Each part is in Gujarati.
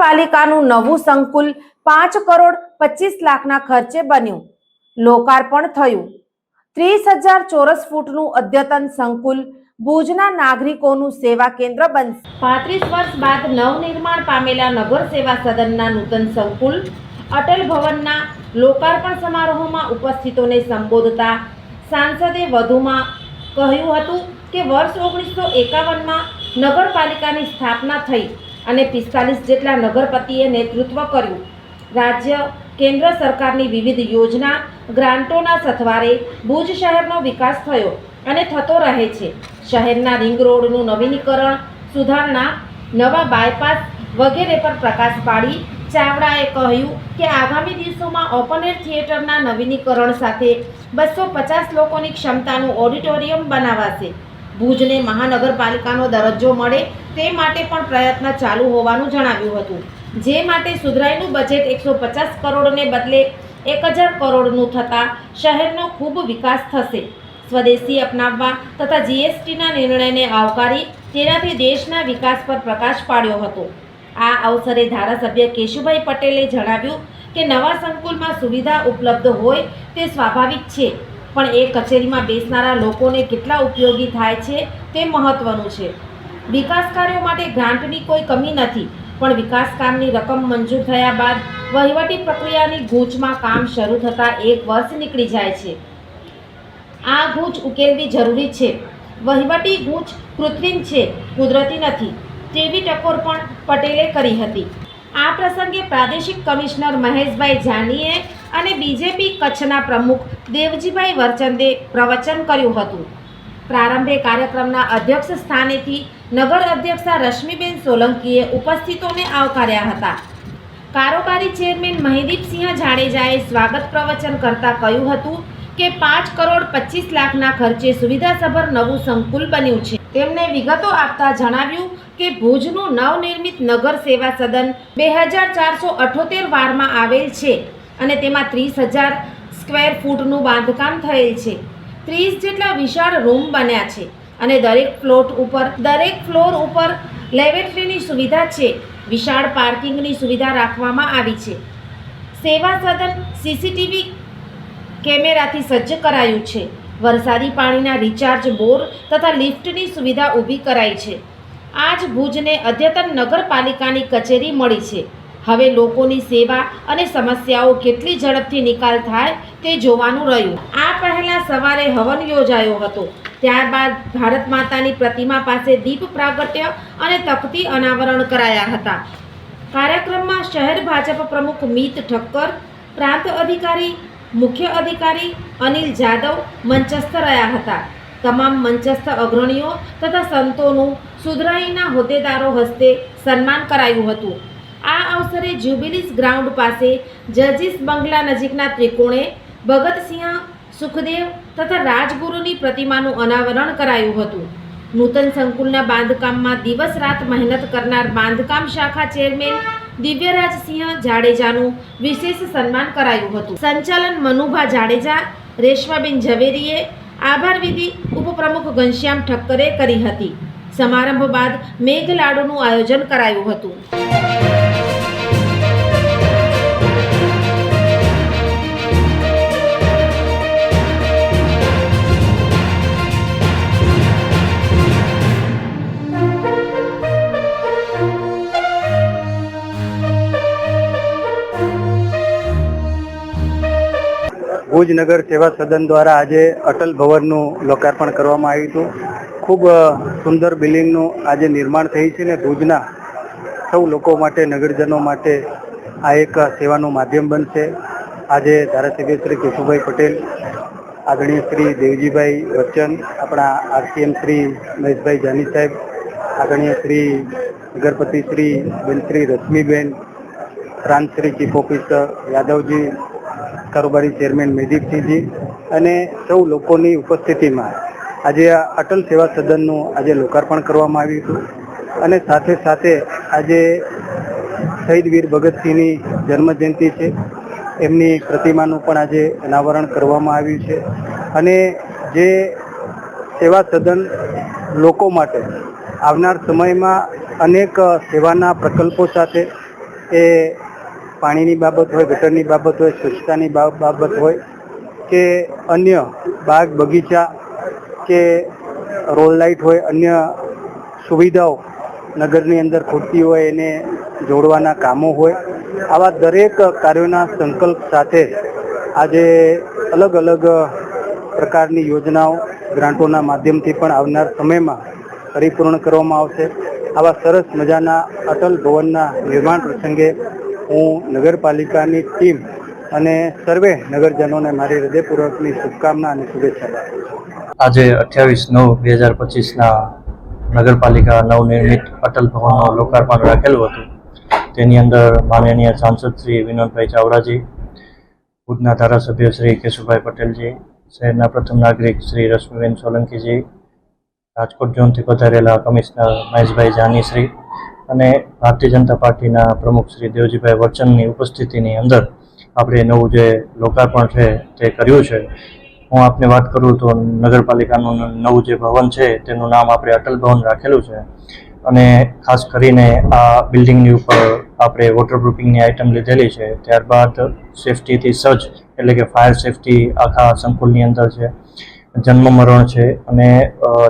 નગરપાલિકાનું નવું સંકુલ પાંચ કરોડ પચીસ લાખના ખર્ચે બન્યું. લોકાર્પણ થયું. ત્રીસ હજાર ચોરસ ફૂટનું અદ્યતન સંકુલ ભુજના નાગરિકોનું સેવા કેન્દ્ર બનશે. પાંત્રીસ વર્ષ બાદ નવનિર્માણ પામેલા નગર સેવા સદનના નૂતન સંકુલ અટલ ભવનના લોકાર્પણ સમારોહમાં ઉપસ્થિતોને સંબોધતા સાંસદે વધુમાં કહ્યું હતું કે વર્ષ ઓગણીસો એકાવનમાં નગરપાલિકાની સ્થાપના થઈ. અને પિસ્તાલીસ જેટલા નગરપતિએ નેતૃત્વ કર્યું. રાજ્ય, કેન્દ્ર સરકારની વિવિધ યોજના, ગ્રાન્ટોના સથવારે ભુજ શહેરનો વિકાસ થયો અને થતો રહે છે. શહેરના રિંગ રોડનું નવીનીકરણ, સુધારણા, નવા બાયપાસ વગેરે પર પ્રકાશ પાડી ચાવડાએ કહ્યું કે આગામી દિવસોમાં ઓપન એર થિયેટરના નવીનીકરણ સાથે બસો પચાસ લોકોની ક્ષમતાનું ઓડિટોરિયમ બનાવાશે. ભુજને મહાનગરપાલિકાનો દરજ્જો મળે તે માટે પણ પ્રયત્ન ચાલુ હોવાનું જણાવ્યું હતું. જે માટે સુધરાઈનું બજેટ એકસો પચાસ કરોડને બદલે એક હજાર કરોડનું થતાં શહેરનો ખૂબ વિકાસ થશે. સ્વદેશી અપનાવવા તથા જીએસટીના નિર્ણયને આવકારી તેનાથી દેશના વિકાસ પર પ્રકાશ પાડ્યો હતો. આ અવસરે ધારાસભ્ય કેશુભાઈ પટેલે જણાવ્યું કે નવા સંકુલમાં સુવિધા ઉપલબ્ધ હોય તે સ્વાભાવિક છે, પણ એ કચેરીમાં બેસનારા લોકોને કેટલા ઉપયોગી થાય છે તે મહત્વનું છે. વિકાસ કાર્યો માટે ગ્રાન્ટની કોઈ કમી નથી, પણ વિકાસ કામની રકમ મંજૂર થયા બાદ વહીવટી પ્રક્રિયાની ગૂંચમાં કામ શરૂ થતાં એક વર્ષ નીકળી જાય છે. આ ગૂંચ ઉકેલવી જરૂરી છે. વહીવટી ગૂંચ કૃત્રિમ છે, કુદરતી નથી. તેવી ટકોર પણ પટેલે કરી હતી. આ પ્રસંગે પ્રાદેશિક કમિશનર મહેશભાઈ જાનીએ અને બીજેપી કચ્છના પ્રમુખ દેવજીભાઈ વરચંદે પ્રવચન કર્યું હતું. પ્રારંભે કાર્યક્રમના અધ્યક્ષ સ્થાનેથી નગર અધ્યક્ષા રશ્મિબેન સોલંકીએ ઉપસ્થિતોને આવકાર્યા હતા. કારોબારી ચેરમેન મહિદીપસિંહ જાડેજાએ સ્વાગત પ્રવચન કરતા કહ્યું હતું કે પાંચ કરોડ પચીસ લાખના ખર્ચે સુવિધાસભર નવું સંકુલ બન્યું છે. તેમણે વિગતો આપતા જણાવ્યું કે ભુજનું નવનિર્મિત નગર સેવા સદન બે હજાર ચારસો અઠોતેર વારમાં આવેલ છે અને તેમાં ત્રીસ હજાર સ્ક્વેર ફૂટનું બાંધકામ થયેલ છે. ત્રીસ જેટલા વિશાળ રૂમ બન્યા છે અને દરેક ફ્લોટ ઉપર, દરેક ફ્લોર ઉપર લેબોરેટરીની સુવિધા છે. વિશાળ પાર્કિંગની સુવિધા રાખવામાં આવી છે. સેવા સદન સીસીટીવી કેમેરાથી સજ્જ કરાયું છે. વરસાદી પાણીના રિચાર્જ બોર તથા લિફ્ટની સુવિધા ઊભી કરાઈ છે. આજ ભુજને અદ્યતન નગરપાલિકાની કચેરી મળી છે. હવે લોકોની સેવા અને સમસ્યાઓ કેટલી ઝડપથી નિકાલ થાય તે જોવાનું રહ્યું. આ પહેલા સવારે હવન યોજાયો હતો. ત્યારબાદ ભારત માતાની પ્રતિમા પાસે દીપ પ્રાગટ્ય અને તકતી અનાવરણ કરાયા હતા. કાર્યક્રમમાં શહેર ભાજપ પ્રમુખ મીત ઠક્કર, પ્રાંત અધિકારી, મુખ્ય અધિકારી, અનિલ જાદવ મંચસ્થ રહ્યા હતા. તમામ મંચસ્થ અગ્રણીઓ તથા સંતોનું સુધરાઈના હોદ્દેદારો હસ્તે સન્માન કરાયું હતું. આ અવસરે જ્યુબિલીસ ગ્રાઉન્ડ પાસે જજીસ બંગલા નજીકના ત્રિકોણે ભગતસિંહ સુખદેવ તથા રાજગુરુની પ્રતિમાનું અનાવરણ કરાયું હતું. નૂતન સંકુલના બાંધકામમાં દિવસ રાત મહેનત કરનાર બાંધકામ શાખા ચેરમેન દિવ્યરાજસિંહ જાડેજાનું વિશેષ સન્માન કરાયું હતું. સંચાલન મનુભા જાડેજા, રેશમાબેન ઝવેરીએ આભાર વિધિ ઉપપ્રમુખ ઘનશ્યામ ઠક્કરે કરી હતી. સમારંભ બાદ મેઘલાડુનું આયોજન કરાયું હતું. ભુજ નગર સેવા સદન દ્વારા આજે અટલ ભવનનું લોકાર્પણ કરવામાં આવ્યું હતું. ખૂબ સુંદર બિલ્ડિંગનું આજે નિર્માણ થયું છે ને ભુજના સૌ લોકો માટે, નગરજનો માટે આ એક સેવાનું માધ્યમ બનશે. આજે ધારાસભ્ય શ્રી કેશુભાઈ પટેલ, આદરણીય શ્રી દેવજીભાઈ બચ્ચન, આપણા આરસીએમ શ્રી મહેશભાઈ જાની સાહેબ, આદરણીય શ્રી નગરપતિ શ્રી બેન શ્રી રશ્મિબેન, પ્રાંત શ્રી ચીફ ઓફિસર યાદવજી કારોબારી ચેરમેન મેદીપસિંહજી અને સૌ લોકોની ઉપસ્થિતિમાં આજે આ અટલ સેવા સદનનું આજે લોકાર્પણ કરવામાં આવ્યું હતું. અને સાથે સાથે આજે શહીદ વીર ભગતસિંહની જન્મજયંતિ છે. એમની પ્રતિમાનું પણ આજે અનાવરણ કરવામાં આવ્યું છે. અને જે સેવા સદન લોકો માટે આવનાર સમયમાં અનેક સેવાના પ્રકલ્પો સાથે એ પાણીની બાબત હોય, ગટરની બાબત હોય, સ્વચ્છતાની બાબત હોય કે અન્ય બાગ, બગીચા કે રોલ લાઇટ હોય, અન્ય સુવિધાઓ નગરની અંદર ખૂટતી હોય, એને જોડવાના કામો હોય, આવા દરેક કાર્યોના સંકલ્પ સાથે આજે અલગ અલગ પ્રકારની યોજનાઓ ગ્રાન્ટોના માધ્યમથી પણ આવનાર સમયમાં પરિપૂર્ણ કરવામાં આવશે. આવા સરસ મજાના અટલ ભવનના નિર્માણ પ્રસંગે હું નગરપાલિકાની ટીમ અને સર્વે નગરજનોને મારી હૃદયપૂર્વકની શુભકામના અને શુભેચ્છા. આજે અઠ્યાવીસ નવ બે હજાર પચીસના નગરપાલિકા નવનિર્મિત અટલ ભવનનું લોકાર્પણ રાખેલું હતું તેની અંદર માનનીય સાંસદ શ્રી વિનોદભાઈ ચાવડાજી, ભુજના ધારાસભ્ય શ્રી કેશુભાઈ પટેલજી, શહેરના પ્રથમ નાગરિક શ્રી રશ્મિબેન સોલંકીજી, રાજકોટ ઝોનથી પધારેલા કમિશનર મહેશભાઈ જાનીશ્રી અને ભારતીય જનતા પાર્ટીના પ્રમુખ શ્રી દેવજીભાઈ વચનની ઉપસ્થિતિની અંદર આપણે નવું જે લોકાર્પણ છે તે કર્યું છે. હું આપને વાત કરું તો નગરપાલિકાનું નવું જે ભવન છે તેનું નામ આપણે અટલ ભવન રાખેલું છે. અને ખાસ કરીને આ બિલ્ડિંગની ઉપર આપણે વોટરપ્રૂફિંગની આઇટમ લીધેલી છે. ત્યારબાદ સેફટીથી સજ્જ, એટલે કે ફાયર સેફટી આખા સંકુલની અંદર છે. જન્મ મરણ છે અને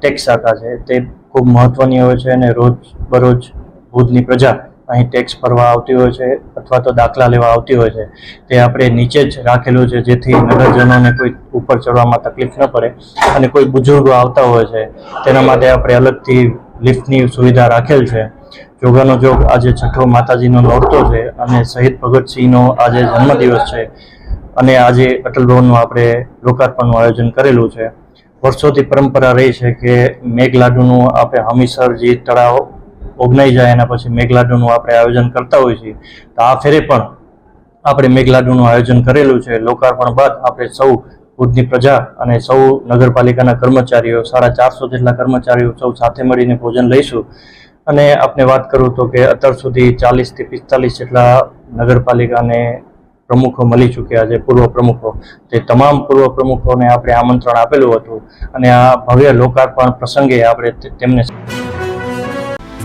ટેક્સ શાખા છે. તે ખૂબ મહત્ત્વની હોય છે અને રોજ બરોજ ભુજની પ્રજા અહીં ટેક્સ ભરવા આવતી હોય છે અથવા તો દાખલા લેવા આવતી હોય છે. તે આપણે નીચે જ રાખેલું છે, જેથી નગરજનોને કોઈ ઉપર ચડવામાં તકલીફ ન પડે અને કોઈ બુજુર્ગો આવતા હોય છે, તેના માટે આપણે અલગથી લિફ્ટની સુવિધા રાખેલ છે. જોગાનો જોગ આજે છઠ્ઠો માતાજીનો નોરતો છે અને શહીદ ભગતસિંહનો આજે જન્મદિવસ છે અને આજે અટલ ભવનનું આપણે લોકાર્પણનું આયોજન કરેલું છે. વર્ષોથી પરંપરા રહી છે કે મેઘલાડુનું આપણે હમીસર તળાવ ઓગનાઈ જાય એના પછી મેઘલાડુનું આપણે આયોજન કરતા હોઈએ છીએ. તો આ ફેરે પણ આપણે મેઘલાડુનું આયોજન કરેલું છે. લોકાર્પણ બાદ આપણે સૌ ભુજની પ્રજા અને સૌ નગરપાલિકાના કર્મચારીઓ, સાડા ચારસો જેટલા કર્મચારીઓ સૌ સાથે મળીને ભોજન લઈશું. અને આપણે વાત કરું તો કે અત્યાર સુધી ચાલીસથી પિસ્તાલીસ જેટલા નગરપાલિકાને પ્રમુખો મળી ચૂક્યા છે, પૂર્વ પ્રમુખો. તે તમામ પૂર્વ પ્રમુખોને આપણે આમંત્રણ આપેલું હતું. અને આ ભવ્ય લોકાર્પણ પ્રસંગે આપણે તેમને